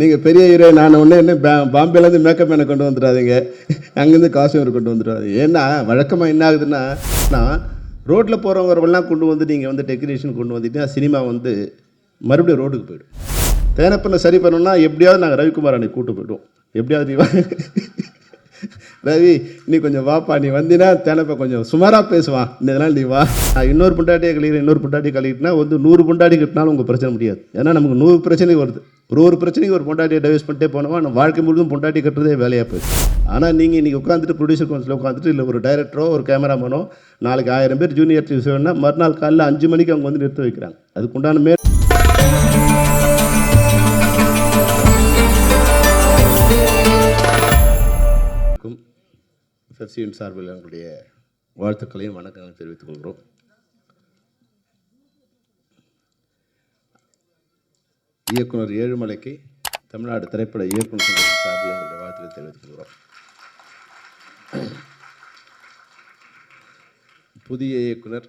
நீங்கள் பெரிய ஹீரோ நான் ஒன்று என்ன பாம்பேலேருந்து மேக்கப் மேனை கொண்டு வந்துடாதீங்க. அங்கேருந்து காஸ்டியூமர் கொண்டு வந்துடாதீங்க. ஏன்னா வழக்கமாக என்ன ஆகுதுன்னா நான் ரோட்டில் போகிறவங்கலாம் கொண்டு வந்து நீங்கள் வந்து டெக்கரேஷன் கொண்டு வந்துட்டீங்கன்னா சினிமா வந்து மறுபடியும் ரோட்டுக்கு போயிடும். தேனப்பனை சரி பண்ணோம்னா எப்படியாவது நாங்கள் ரவிக்குமார் அன்னைக்கு கூட்டு போய்டுவோம். எப்படியாவது நீ ரவி நீ கொஞ்சம் வாப்பா நீ வந்தீங்கன்னா தேனப்பை கொஞ்சம் சுமாராக பேசுவான். இதனால் நீ வா. நான் இன்னொரு புண்டாட்டியை கழிக்கிறேன் இன்னொரு புண்டாட்டி கழிக்கிட்டுனா வந்து நூறு புண்டாட்டி கட்டினாலும் உங்கள் பிரச்சனை முடியாது. ஏன்னா நமக்கு நூறு பிரச்சனை வருது. ஒரு ஒரு பிரச்சனைக்கு ஒரு பொண்டாட்டியை டைவர்ஸ் பண்ணிட்டே போனோமா நம்ம வாழ்க்கை முழுவதும் பொண்டாட்டி கட்டுறதே வேலையாக போயிடுச்சு. ஆனால் நீங்கள் இன்றைக்கி உட்காந்துட்டு ப்ரொடியூசர் கவுன்சில் உட்காந்துட்டு இல்லை ஒரு டைரக்டரோ ஒரு கேமராமேனோ நாளைக்கு ஆயிரம் பேர் ஜூனியர் டிவி வேணும்னா மறுநாள் காலையில் அஞ்சு மணிக்கு அவங்க வந்து நிறுத்த வைக்கிறாங்க. அதுக்குண்டான மே க்கும் சார்பில் எங்களுடைய வாழ்த்துக்களையும் வணக்கங்களையும் தெரிவித்துக் கொள்கிறோம். இயக்குனர் ஏழுமலைக்கு தமிழ்நாடு திரைப்பட இயக்குனர் சங்கத்தின் சார்பில் எங்களுடைய வாழ்த்துக்களை தெரிவித்துக் கொள்கிறோம். புதிய இயக்குனர்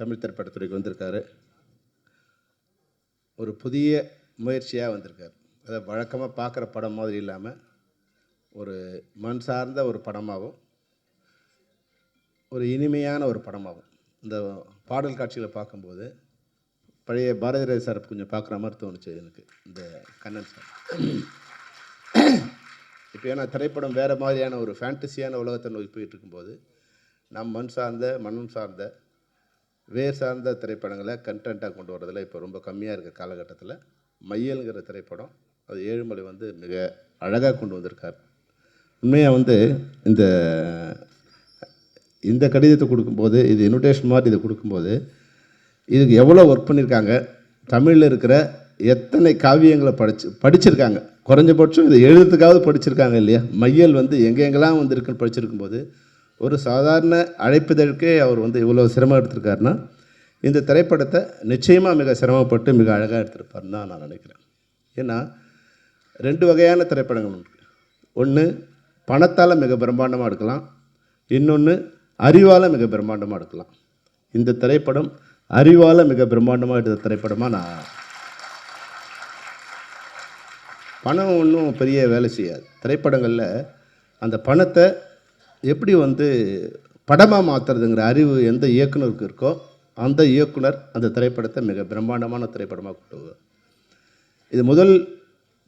தமிழ் திரைப்படத்துறைக்கு வந்திருக்காரு. ஒரு புதிய முயற்சியாக வந்திருக்கார். அதை வழக்கமாக பார்க்குற படம் மாதிரி இல்லாமல் ஒரு மண் சார்ந்த ஒரு படமாகவும் ஒரு இனிமையான ஒரு படமாகும் இந்த பாடல் காட்சிகளை பார்க்கும்போது பழைய பாரதிராஜ் சார் கொஞ்சம் பார்க்குற மாதிரி தோணுச்சு எனக்கு இந்த கண்ணன் சார். இப்போ ஏன்னா திரைப்படம் வேறு மாதிரியான ஒரு ஃபேண்டசியான உலகத்தை நோக்கி போயிட்டு இருக்கும்போது நம் மண் சார்ந்த மண்ணும் சார்ந்த வேர் சார்ந்த திரைப்படங்களை கண்டென்ட்டாக கொண்டு வரதில் இப்போ ரொம்ப கம்மியாக இருக்க காலகட்டத்தில் மையல்ங்கிற திரைப்படம் அது ஏழுமலை வந்து மிக அழகாக கொண்டு வந்திருக்கார். உண்மையாக வந்து இந்த இந்த கடிதத்தை கொடுக்கும்போது இது இன்விடேஷன் மாதிரி இதை கொடுக்கும்போது இதுக்கு எவ்வளோ ஒர்க் பண்ணியிருக்காங்க? தமிழில் இருக்கிற எத்தனை காவியங்களை படிச்சு படிச்சிருக்காங்க? குறைஞ்சபட்சம் இதை எழுதுறதுக்காவது படிச்சிருக்காங்க இல்லையா? மையல் வந்து எங்கெங்கெல்லாம் வந்து இருக்குன்னு படிச்சிருக்கும்போது ஒரு சாதாரண அழைப்புதழுக்கே அவர் வந்து இவ்வளோ சிரமம் எடுத்திருக்காருன்னா இந்த திரைப்படத்தை நிச்சயமாக மிக சிரமப்பட்டு மிக அழகாக எடுத்திருப்பார்னு தான் நான் நினைக்கிறேன். ஏன்னா ரெண்டு வகையான திரைப்படங்கள் உண்டு. ஒன்று பணத்தால் மிக பிரம்மாண்டமாக எடுக்கலாம். இன்னொன்று அறிவால் மிக பிரம்மாண்டமாக எடுக்கலாம். இந்த திரைப்படம் அறிவால் மிக பிரம்மாண்டமாக எடுத்த திரைப்படமாக நான் பணம் ஒன்றும் பெரிய வேலை செய்யாது. திரைப்படங்களில் அந்த பணத்தை எப்படி வந்து படமாக மாற்றுறதுங்கிற அறிவு எந்த இயக்குனருக்கு இருக்கோ அந்த இயக்குனர் அந்த திரைப்படத்தை மிக பிரம்மாண்டமான திரைப்படமாக கொண்டு இது முதல்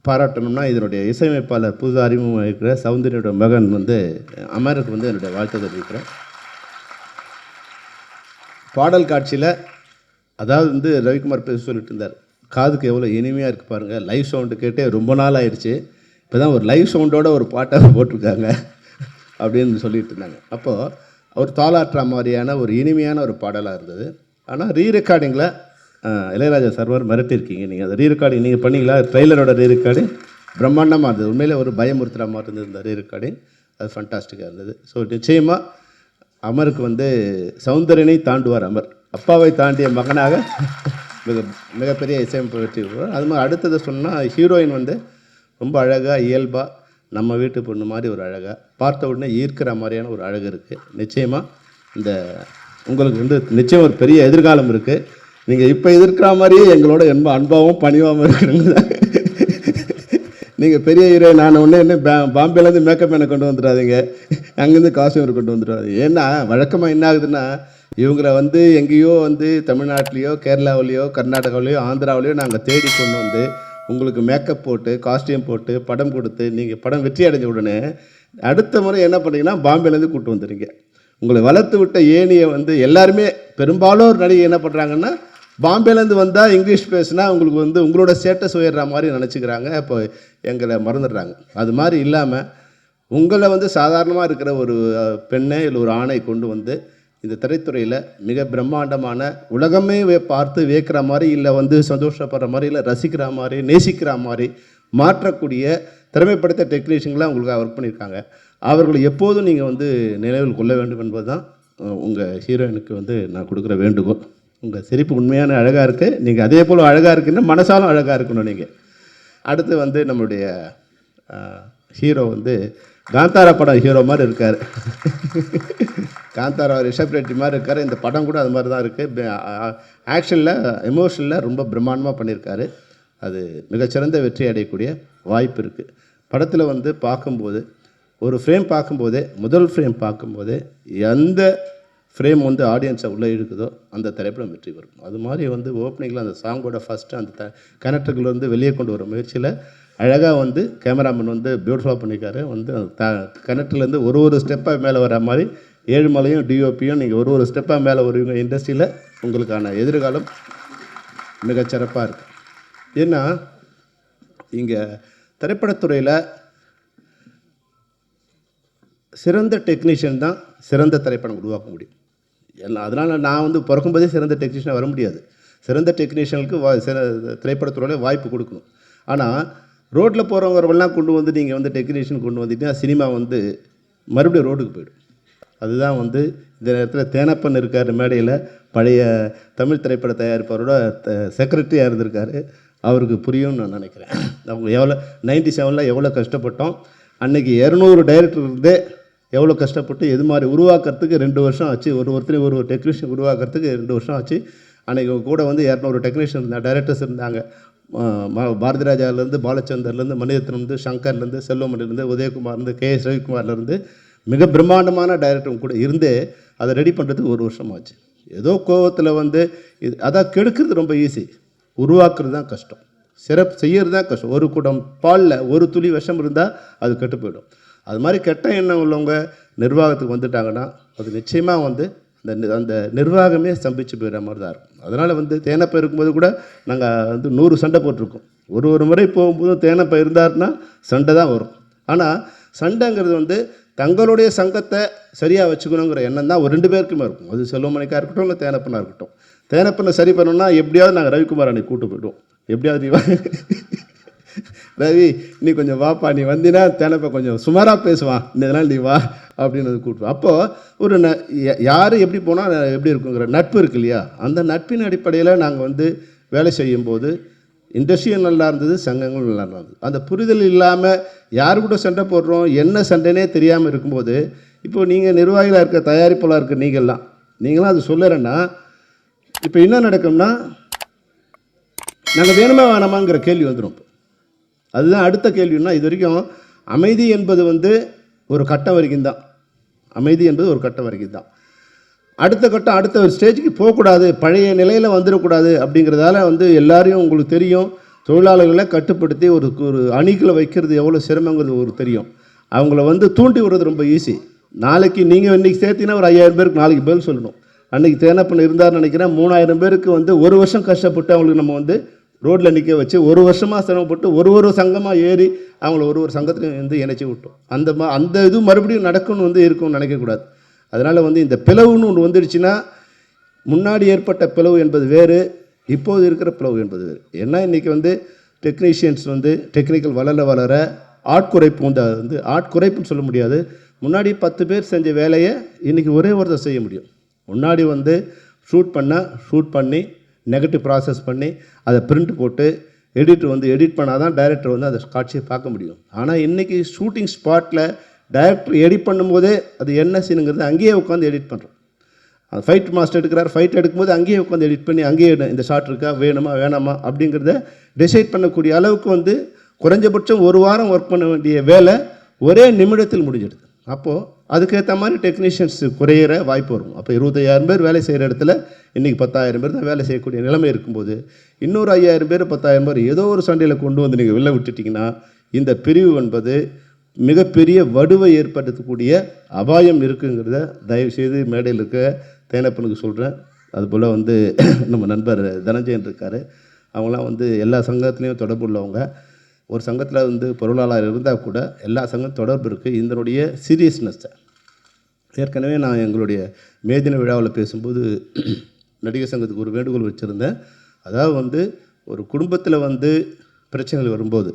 பாராட்டணும்னா இதனுடைய இசையமைப்பாளர் புது அறிமுகம் இருக்கிற சௌந்தரியோட மகன் வந்து அமருக்கு வந்து என்னுடைய வாழ்த்து தெரிவிக்கிறேன். பாடல் காட்சியில் அதாவது வந்து ரவிக்குமார் பேச சொல்லிட்டு இருந்தார் காதுக்கு எவ்வளோ இனிமையாக இருக்குது பாருங்கள் லைவ் சவுண்டு கேட்டே ரொம்ப நாள் ஆயிடுச்சு. இப்போ தான் ஒரு லைவ் சவுண்டோட ஒரு பாட்டை போட்டிருக்காங்க அப்படின்னு சொல்லிட்டு இருந்தாங்க. அப்போது அவர் தாளாட்டுற மாதிரியான ஒரு இனிமையான ஒரு பாடலாக இருந்தது. ஆனால் ரீ ரெக்கார்டிங்கில் இளையராஜா சர்வர் மிரட்டியிருக்கீங்க. நீங்கள் அந்த ரீ ரெக்கார்டிங் நீங்கள் பண்ணிங்களா? ட்ரெய்லரோட ரீ ரெக்கார்டிங் பிரம்மாண்டமாக இருந்தது. உண்மையிலே ஒரு பயமுறுத்துகிற மாதிரி இருந்தது இந்த ரீ ரெக்கார்டிங் அது ஃபண்டாஸ்டிக்காக இருந்தது. ஸோ நிச்சயமாக அமருக்கு வந்து சௌந்தரனை தாண்டுவார் அமர். அப்பாவை தாண்டிய மகனாக மிக மிகப்பெரிய இசையமைப்பு வெற்றி அது மாதிரி அடுத்தது சொன்னால் ஹீரோயின் வந்து ரொம்ப அழகாக இயல்பாக நம்ம வீட்டு பொண்ணு மாதிரி ஒரு அழகாக பார்த்த உடனே ஈர்க்கிற மாதிரியான ஒரு அழகு இருக்குது நிச்சயமாக இந்த உங்களுக்கு வந்து நிச்சயம் ஒரு பெரிய எதிர்காலம் இருக்குது நீங்கள் இப்போ எதிர்க்கிற மாதிரியே எங்களோட ரொம்ப அன்பாகவும் பணிவாகவும் இருக்கிறவங்க நீங்கள் பெரிய ஹீரோ நான் ஒன்று என்ன பா பாம்பேலேருந்து மேக்கப் மேனை கொண்டு வந்துடாதீங்க. அங்கேருந்து காஷ்மீர் கொண்டு வந்துடாதீங்க. ஏன்னா வழக்கமாக என்ன ஆகுதுன்னா இவங்களை வந்து எங்கேயோ வந்து தமிழ்நாட்டிலையோ கேரளாவிலையோ கர்நாடகாவிலையோ ஆந்திராவிலையோ நாங்கள் தேடி கொண்டு வந்து உங்களுக்கு மேக்கப் போட்டு காஸ்டியூம் போட்டு படம் கொடுத்து நீங்கள் படம் வெற்றி அடைஞ்ச உடனே அடுத்த முறை என்ன பண்ணீங்கன்னா பாம்பேலேருந்து கூட்டு வந்துடுறீங்க. உங்களை வளர்த்து விட்ட ஏணியை வந்து எல்லாருமே பெரும்பாலும் ஒரு நடிகை என்ன பண்ணுறாங்கன்னா பாம்பேலேருந்து வந்தால் இங்கிலீஷ் பேசுனா உங்களுக்கு வந்து உங்களோட ஸ்டேட்டஸ் உயர்ற மாதிரி நினச்சிக்கிறாங்க. இப்போ எங்களை மறந்துடுறாங்க. அது மாதிரி இல்லாமல் உங்களை வந்து சாதாரணமாக இருக்கிற ஒரு பெண்ணை இல்லை ஒரு ஆணை கொண்டு வந்து இந்த திரைத்துறையில் மிக பிரம்மாண்டமான உலகமே வே- பார்த்து வியக்கிற மாதிரி இல்லை வந்து சந்தோஷப்படுற மாதிரி இல்லை ரசிக்கிற மாதிரி நேசிக்கிற மாதிரி மாற்றக்கூடிய திறமைப்படுத்த டெக்னீஷியன்களாக உங்களுக்கு ஒர்க் பண்ணியிருக்காங்க. அவர்களை எப்போதும் நீங்கள் வந்து நினைவில் கொள்ள வேண்டும் என்பது தான் உங்கள் ஹீரோயினுக்கு வந்து நான் கொடுக்குற வேண்டுகோள். உங்கள் சிரிப்பு உண்மையான அழகாக இருக்குது நீங்கள் அதே போல் அழகாக இருக்குன்னா மனசாலும் அழகாக இருக்கணும் நீங்கள் அடுத்து வந்து நம்மளுடைய ஹீரோ வந்து காந்தாரா படம் ஹீரோ மாதிரி இருக்கார். காந்தாரா ரிஷப் ரெட்டி மாதிரி இருக்கார். இந்த படம் கூட அது மாதிரி தான் இருக்குது ஆக்ஷனில் எமோஷனில் ரொம்ப பிரம்மாண்டமாக பண்ணியிருக்காரு. அது மிகச்சிறந்த வெற்றி அடையக்கூடிய வாய்ப்பு இருக்குது படத்தில் வந்து பார்க்கும்போது ஒரு ஃப்ரேம் பார்க்கும்போதே முதல் ஃப்ரேம் பார்க்கும்போதே எந்த ஃப்ரேம் வந்து ஆடியன்ஸை உள்ளே இழுக்குதோ அந்த திரைப்படம் வெற்றி பெறும். அது மாதிரி வந்து ஓப்பனிங்கில் அந்த சாங்கோட ஃபஸ்ட்டு அந்த த கனெக்டர்கள் வந்து வெளியே கொண்டு வர முயற்சியில் அழகாக வந்து கேமராமேன் வந்து பியூட்டிஃபுல்லாக பண்ணியிருக்காரு. வந்து த கனெக்டர்லேருந்து ஒரு ஒரு ஸ்டெப்பாக மேலே வர மாதிரி ஏழுமலையும் டிஓபியும் நீங்கள் ஒரு ஒரு ஸ்டெப்பாக மேலே வருவீங்க இண்டஸ்ட்ரியில் உங்களுக்கான எதிர்காலம் மிகச்சிறப்பாக இருக்குது ஏன்னா இங்கே திரைப்படத்துறையில் சிறந்த டெக்னீஷியன் தான் சிறந்த திரைப்படம் உருவாக்க முடியும். எல்லாம் அதனால் நான் வந்து பிறக்கும்போதே சிறந்த டெக்னீஷியனாக வர முடியாது. சிறந்த டெக்னீஷியனுக்கு வா சிற திரைப்படத்துறையில் வாய்ப்பு கொடுக்கணும். ஆனால் ரோட்டில் போகிறவங்கெல்லாம் கொண்டு வந்து நீங்கள் வந்து டெக்னீஷியன் கொண்டு வந்துட்டீங்கன்னா சினிமா வந்து மறுபடியும் ரோடுக்கு போயிடும். அதுதான் வந்து இந்த நேரத்தில் தேனப்பன் இருக்கார் மேடையில். பழைய தமிழ் திரைப்பட தயாரிப்பாரோட செக்ரட்டரியாக இருந்திருக்காரு? அவருக்கு புரியும்னு நான் நினைக்கிறேன். அவங்க எவ்வளோ நைன்டி செவனில் எவ்வளோ கஷ்டப்பட்டோம். அன்றைக்கி இரநூறு டைரக்டர் இருந்தே எவ்வளோ கஷ்டப்பட்டு எது மாதிரி உருவாக்குறதுக்கு ரெண்டு வருஷம் ஆச்சு. ஒரு ஒருத்தரையும் ஒரு ஒரு டெக்னீஷியன் உருவாக்குறதுக்கு ரெண்டு வருஷம் ஆச்சு. அன்னைக்கு கூட வந்து இரநூறு டெக்னீஷியன் இருந்தாங்க டைரக்டர்ஸ் இருந்தாங்க. ம- பாரதி பாலச்சந்தர்லேருந்து மணிரத்னம்லேருந்து சங்கர்லேருந்து செல்வமணிலேருந்து உதயகுமார்லேருந்து கே எஸ் ரவிக்குமார்லேருந்து மிக பிரம்மாண்டமான டைரக்டரும் கூட இருந்தே அதை ரெடி பண்ணுறதுக்கு ஒரு வருஷம் ஆச்சு. ஏதோ கோவத்தில் வந்து இது அதான் கெடுக்கிறது ரொம்ப ஈஸி உருவாக்குறது தான் கஷ்டம். சிறப்பு செய்யறது தான் கஷ்டம். ஒரு குடம் பாலில் ஒரு துளி விஷம் இருந்தால் அது கெட்டு போயிடும். அது மாதிரி கெட்ட எண்ணம் உள்ளவங்க நிர்வாகத்துக்கு வந்துட்டாங்கன்னா அது நிச்சயமாக வந்து அந்த நி- அந்த நிர்வாகமே ஸ்தம்பிச்சு போயிடுற மாதிரி தான் இருக்கும். அதனால் வந்து தேனப்பை இருக்கும்போது கூட நாங்கள் வந்து நூறு சண்டை போட்டிருக்கோம். ஒரு ஒரு முறை போகும்போதும் தேனப்பை இருந்தாருன்னா சண்டை தான் வரும். ஆனால் சண்டைங்கிறது வந்து தங்களுடைய சங்கத்தை சரியாக வச்சுக்கணுங்கிற எண்ணம் தான் ஒரு ரெண்டு பேருக்குமே இருக்கும். அது செல்வமணிக்காக இருக்கட்டும் இல்லை தேனப்பனாக இருக்கட்டும். தேனப்பனை சரி பண்ணணும்னா எப்படியாவது நாங்கள் ரவிக்குமார் அன்னைக்கு கூட்டு போயிடுவோம். எப்படியாவது நீ ரவி நீ கொஞ்சம் வாப்பா நீ வந்தினா தேனப்ப கொஞ்சம் சுமாராக பேசுவான் இந்த இதனால் நீ வா அப்படின்னு கூப்பிட்டு அப்போது ஒரு ந யார் எப்படி போனால் எப்படி இருக்குங்கிற நட்பு இருக்கு இல்லையா? அந்த நட்பின் அடிப்படையில் நாங்கள் வந்து வேலை செய்யும்போது இண்டஸ்ட்ரியும் நல்லா இருந்தது சங்கங்களும் நல்லா இருந்தது. அந்த புரிதல் இல்லாமல் யார் கூட சண்டை போடுறோம் என்ன சண்டைனே தெரியாமல் இருக்கும்போது இப்போது நீங்கள் நிர்வாகிகளாக இருக்க தயாரிப்பாளர் இருக்க நீங்கள்லாம் நீங்களாம் அது சொல்லுறேன்னா இப்போ என்ன நடக்கும்னா நாங்கள் வேணுமா வேணாமாங்கிற கேள்வி வந்துடும் இப்போ. அதுதான் அடுத்த கேள்வின்னா இது வரைக்கும் அமைதி என்பது வந்து ஒரு கட்டம் வரைக்கும் தான் அமைதி என்பது ஒரு கட்டம் வரைக்கும் தான் அடுத்த கட்டம் அடுத்த ஒரு ஸ்டேஜுக்கு போகக்கூடாது. பழைய நிலையில் வந்துடக்கூடாது அப்படிங்கிறதால வந்து எல்லாரையும் உங்களுக்கு தெரியும். தொழிலாளர்களை கட்டுப்படுத்தி ஒரு ஒரு அணிகளை வைக்கிறது எவ்வளோ சிரமங்கிறது ஒரு தெரியும். அவங்கள வந்து தூண்டி விடுறது ரொம்ப ஈஸி நாளைக்கு நீங்கள் இன்றைக்கி சேர்த்தீங்கன்னா ஒரு ஐயாயிரம் பேருக்கு நாளைக்கு பதில் சொல்லணும். அன்றைக்கி தேனப்பன் இருந்தார்னு நினைக்கிறேன் மூணாயிரம் பேருக்கு வந்து ஒரு வருஷம் கஷ்டப்பட்டு அவங்களுக்கு நம்ம வந்து ரோட்டில் நிற்க வச்சு ஒரு வருஷமாக சிரமப்பட்டு ஒரு ஒரு சங்கமாக ஏறி அவங்கள ஒரு ஒரு சங்கத்துலையும் வந்து இணைச்சி விட்டோம். அந்த மா அந்த இது மறுபடியும் நடக்கும்னு வந்து இருக்கும்னு நினைக்கக்கூடாது அதனால் வந்து இந்த பிளவுன்னு ஒன்று வந்துடுச்சுன்னா முன்னாடி ஏற்பட்ட பிளவு என்பது வேறு இப்போது இருக்கிற பிளவு என்பது வேறு. ஏன்னா இன்றைக்கி வந்து டெக்னீஷியன்ஸ் வந்து டெக்னிக்கல் வளர வளர ஆட்குறைப்பு வந்து அது வந்து ஆட்குறைப்புன்னு சொல்ல முடியாது. முன்னாடி பத்து பேர் செஞ்ச வேலையை இன்றைக்கி ஒரே ஒருத்தர் செய்ய முடியும். முன்னாடி வந்து ஷூட் பண்ண ஷூட் பண்ணி நெகட்டிவ் ப்ராசஸ் பண்ணி அதை பிரிண்ட் போட்டு எடிட்டர் வந்து எடிட் பண்ணால் தான் டைரக்டர் வந்து அந்த காட்சியை பார்க்க முடியும். ஆனால் இன்றைக்கி ஷூட்டிங் ஸ்பாட்டில் டைரக்டர் எடிட் பண்ணும்போதே அது என்ன சீனுங்கிறது அங்கேயே உட்காந்து எடிட் பண்ணுறோம் அது ஃபைட் மாஸ்டர் எடுக்கிறார் ஃபைட் எடுக்கும்போது அங்கேயே உட்காந்து எடிட் பண்ணி அங்கேயே இந்த ஷாட் இருக்கா வேணுமா வேணாமா அப்படிங்கிறத டிசைட் பண்ணக்கூடிய அளவுக்கு வந்து குறைஞ்சபட்சம் ஒரு வாரம் ஒர்க் பண்ண வேண்டிய வேலை ஒரே நிமிடத்தில் முடிஞ்சிடுது. அப்போது அதுக்கேற்ற மாதிரி டெக்னீஷியன்ஸ் குறையிற வாய்ப்பு வரும். அப்போ இருபத்தையாயிரம் பேர் வேலை செய்கிற இடத்துல இன்றைக்கி பத்தாயிரம் பேர் தான் வேலை செய்யக்கூடிய நிலைமை இருக்கும்போது இன்னொரு ஐயாயிரம் பேர் பத்தாயிரம் பேர் ஏதோ ஒரு சண்டையில் கொண்டு வந்து நீங்கள் வெளில விட்டுட்டிங்கன்னா இந்த பிரிவு என்பது மிகப்பெரிய வடுவை ஏற்படுத்தக்கூடிய அபாயம் இருக்குங்கிறத தயவுசெய்து மேடையில் இருக்க தேனப்பனுக்கு சொல்கிறேன் அதுபோல் வந்து நம்ம நண்பர் தனஞ்சயன் இருக்கார். அவங்களாம் வந்து எல்லா சங்கத்துலேயும் தொடர்பு உள்ளவங்க ஒரு சங்கத்தில் வந்து பொருளாளர் இருந்தால் கூட எல்லா சங்கம் தொடர்பு இருக்குது இதனுடைய சீரியஸ்னஸ்ஸை ஏற்கனவே நான் எங்களுடைய மேதின விழாவில் பேசும்போது நடிகர் சங்கத்துக்கு ஒரு வேண்டுகோள் வச்சுருந்தேன். அதாவது வந்து ஒரு குடும்பத்தில் வந்து பிரச்சனைகள் வரும்போது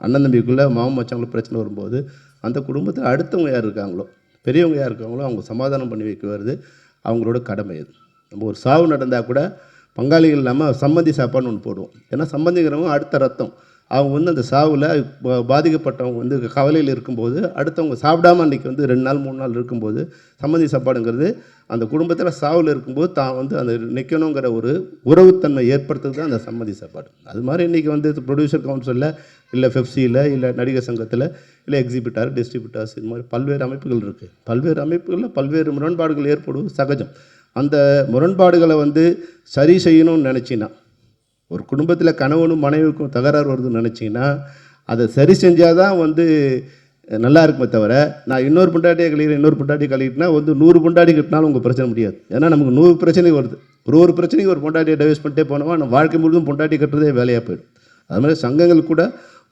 அண்ணன் தம்பிக்குள்ளே மாமன் மச்சாங்களும் பிரச்சனை வரும்போது அந்த குடும்பத்தில் அடுத்தவங்க யார் இருக்காங்களோ பெரியவங்க யார் இருக்காங்களோ அவங்க சமாதானம் பண்ணி வைக்க வருது. அவங்களோட கடமை அது. நம்ம ஒரு சாவு நடந்தால் கூட பங்காளிகள் இல்லாமல் சம்மந்தி சாப்பாடுன்னு ஒன்று போடுவோம். ஏன்னா சம்மந்திங்கிறவங்க அடுத்த ரத்தம். அவங்க வந்து அந்த சாவில் பாதிக்கப்பட்டவங்க வந்து கவலையில் இருக்கும்போது அடுத்தவங்க சாப்பிடாம அன்றைக்கி வந்து ரெண்டு நாள் மூணு நாள் இருக்கும்போது சம்மந்தி சாப்பாடுங்கிறது அந்த குடும்பத்தில் சாவில் இருக்கும்போது தான் வந்து அந்த நிற்கணுங்கிற ஒரு உறவுத்தன்மை ஏற்படுத்துறது தான் அந்த சம்மந்தி சாப்பாடு. அது மாதிரி இன்றைக்கி வந்து ப்ரொடியூசர் கவுன்சிலில் இல்லை ஃபெஃப்சியில் இல்லை நடிகர் சங்கத்தில் இல்லை எக்ஸிபிட்டார் டிஸ்ட்ரிபியூட்டர்ஸ் இது மாதிரி பல்வேறு அமைப்புகள் இருக்குது பல்வேறு அமைப்புகளில் பல்வேறு முரண்பாடுகள் ஏற்படுவது சகஜம். அந்த முரண்பாடுகளை வந்து சரி செய்யணும்னு நினச்சின்னா ஒரு குடும்பத்தில் கணவனும் மனைவிக்கும் தகராறு வருதுன்னு நினச்சிங்கன்னா அதை சரி செஞ்சால் தான் வந்து நல்லா இருக்குமே தவிர நான் இன்னொரு பொண்டாட்டியை கழிக்கிறேன் இன்னொரு பொண்டாட்டி கழிக்கிட்டனா வந்து நூறு பொண்டாட்டி கட்டினாலும் உங்கள் பிரச்சனை முடியாது. ஏன்னா நமக்கு நூறு பிரச்சனை வருது. ஒரு ஒரு பிரச்சனைக்கு ஒரு பொண்டாட்டியை டைவர்ஸ் பண்ணிட்டே போனோமா நம்ம வாழ்க்கை முழுதும் பொண்டாட்டி கட்டுறதே வேலையாக போயிடும். அது மாதிரி சங்கங்கள் கூட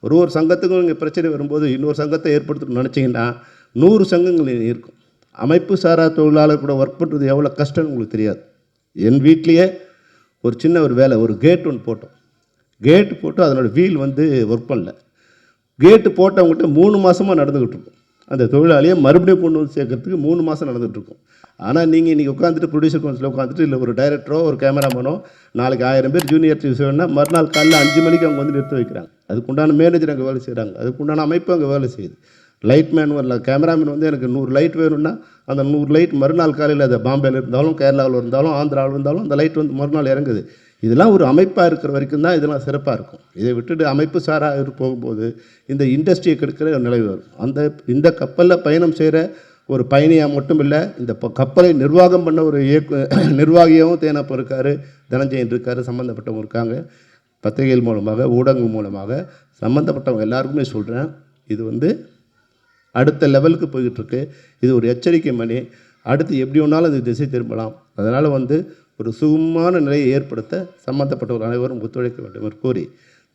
ஒரு ஒரு சங்கத்துக்கும் இங்கே பிரச்சனை வரும்போது இன்னொரு சங்கத்தை ஏற்படுத்தணும்னு நினச்சிங்கன்னா நூறு சங்கங்கள் இருக்கும். அமைப்பு சாரா தொழிலாளர் கூட ஒர்க் பண்ணுறது எவ்வளோ கஷ்டம்னு உங்களுக்கு தெரியாது. என் வீட்லேயே ஒரு சின்ன ஒரு வேலை ஒரு கேட் ஒன்று போட்டோம். கேட்டு போட்டு அதனோட வீல் வந்து ஒர்க் பண்ணல. கேட்டு போட்டவங்ககிட்ட மூணு மாதமாக நடந்துக்கிட்டு இருக்கும். அந்த தொழிலாளியை மறுபடியும் கொண்டு வந்து சேர்க்கறதுக்கு மூணு மாதம் நடந்துகிட்ருக்கும் ஆனால் நீங்கள் இன்றைக்கி உட்காந்துட்டு ப்ரொடியூசர் கவுன்சில் உட்காந்துட்டு இல்லை ஒரு டைரக்டரோ ஒரு கேமராமேனோ நாளைக்கு ஆயிரம் பேர் ஜூனியர் டிவிஸ் வேணும்னா மறுநாள் காலையில் அஞ்சு மணிக்கு அவங்க வந்து நிறுத்த வைக்கிறாங்க. அதுக்குண்டான மேனேஜர் அங்கே வேலை செய்கிறாங்க அதுக்குண்டான அமைப்பு அங்கே வேலை செய்யுது. லைட் மேன் வரல. கேமராமேன் வந்து எனக்கு நூறு லைட் வேணும்னா அந்த நூறு லைட் மறுநாள் காலையில் அது பாம்பேயில் இருந்தாலும் கேரளாவில் இருந்தாலும் ஆந்திராவில் இருந்தாலும் அந்த லைட் வந்து மறுநாள் இறங்குது. இதெல்லாம் ஒரு அமைப்பாக இருக்கிற வரைக்கும் தான் இதெல்லாம் சிறப்பாக இருக்கும். இதை விட்டுட்டு அமைப்பு சாராக போகும்போது இந்த இண்டஸ்ட்ரியை கெடுக்கிற நிலை வரும். அந்த இந்த கப்பலில் பயணம் செய்கிற ஒரு பயணியாக மட்டும் இல்லை இந்த ப- கப்பலை நிர்வாகம் பண்ண ஒரு இயக்கு நிர்வாகியாகவும் தேனப்போ இருக்கார் தனஞ்சயன் இருக்கார் சம்மந்தப்பட்டவங்க இருக்காங்க. பத்திரிகைகள் மூலமாக ஊடகங்கள் மூலமாக சம்மந்தப்பட்டவங்க எல்லாருக்குமே சொல்கிறேன் இது வந்து அடுத்த லெவலுக்கு போய்கிட்டுருக்கு இது ஒரு எச்சரிக்கை மணி. அடுத்து எப்படி வேணாலும் அது திசை திரும்பலாம். அதனால் வந்து ஒரு சுகமான நிலையை ஏற்படுத்த சம்மந்தப்பட்டவர் அனைவரும் ஒத்துழைக்க வேண்டும் என்று கூறி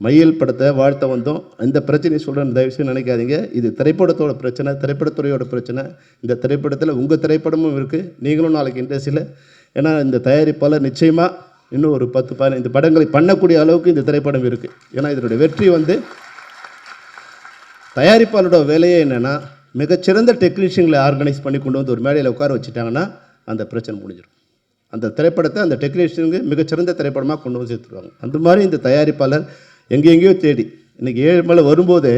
மையல் படத்தை வாழ்த்த வந்தோம். இந்த பிரச்சனையை சொல்கிறேன் தயவுசெய்து நினைக்காதீங்க. இது திரைப்படத்தோட பிரச்சனை திரைப்படத்துறையோட பிரச்சனை. இந்த திரைப்படத்தில் உங்கள் திரைப்படமும் இருக்குது நீங்களும் நாளைக்கு இண்டஸ்ட்ரியில். ஏன்னா இந்த தயாரிப்பாளர் நிச்சயமாக இன்னும் ஒரு பத்து பதினைந்து படங்களை பண்ணக்கூடிய அளவுக்கு இந்த திரைப்படம் இருக்குது ஏன்னா இதனுடைய வெற்றி வந்து தயாரிப்பாளரோட வேலையே என்னென்னா மிகச்சிறந்த டெக்னீஷியன்களை ஆர்கனைஸ் பண்ணி கொண்டு வந்து ஒரு மேடையில் உட்கார வச்சுட்டாங்கன்னா அந்த பிரச்சனை முடிஞ்சிடும். அந்த திரைப்படத்தை அந்த டெக்னீஷியனுக்கு மிகச்சிறந்த திரைப்படமாக கொண்டு வந்து சேர்த்துருவாங்க. அந்த மாதிரி இந்த தயாரிப்பாளர் எங்கே எங்கேயோ தேடி இன்றைக்கி ஏழு மலை வரும்போது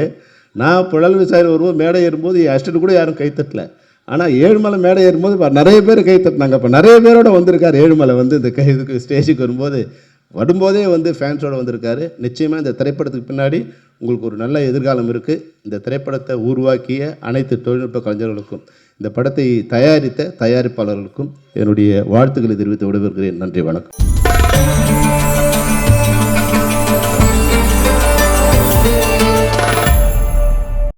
நான் புழல் விசாரி வரும்போது மேடை ஏறும்போது என் அஸ்டன்ட் கூட யாரும் கைத்தட்டல ஆனால் ஏழுமலை மேடை ஏறும்போது நிறைய பேர் கை தட்டினாங்க. இப்போ நிறைய பேரோட வந்திருக்கார். ஏழுமலை வந்து இந்த கை இதுக்கு ஸ்டேஜுக்கு வரும்போது வரும்போதே வந்து ஃபேன்ஸோட வந்திருக்காரு. நிச்சயமாக இந்த திரைப்படத்துக்கு பின்னாடி உங்களுக்கு ஒரு நல்ல எதிர்காலம் இருக்குது இந்த திரைப்படத்தை உருவாக்கிய அனைத்து தொழில்நுட்ப கலைஞர்களுக்கும் இந்த படத்தை தயாரித்த தயாரிப்பாளர்களுக்கும் என்னுடைய வாழ்த்துக்களை தெரிவித்து விடுவிருக்கிறேன் நன்றி வணக்கம்.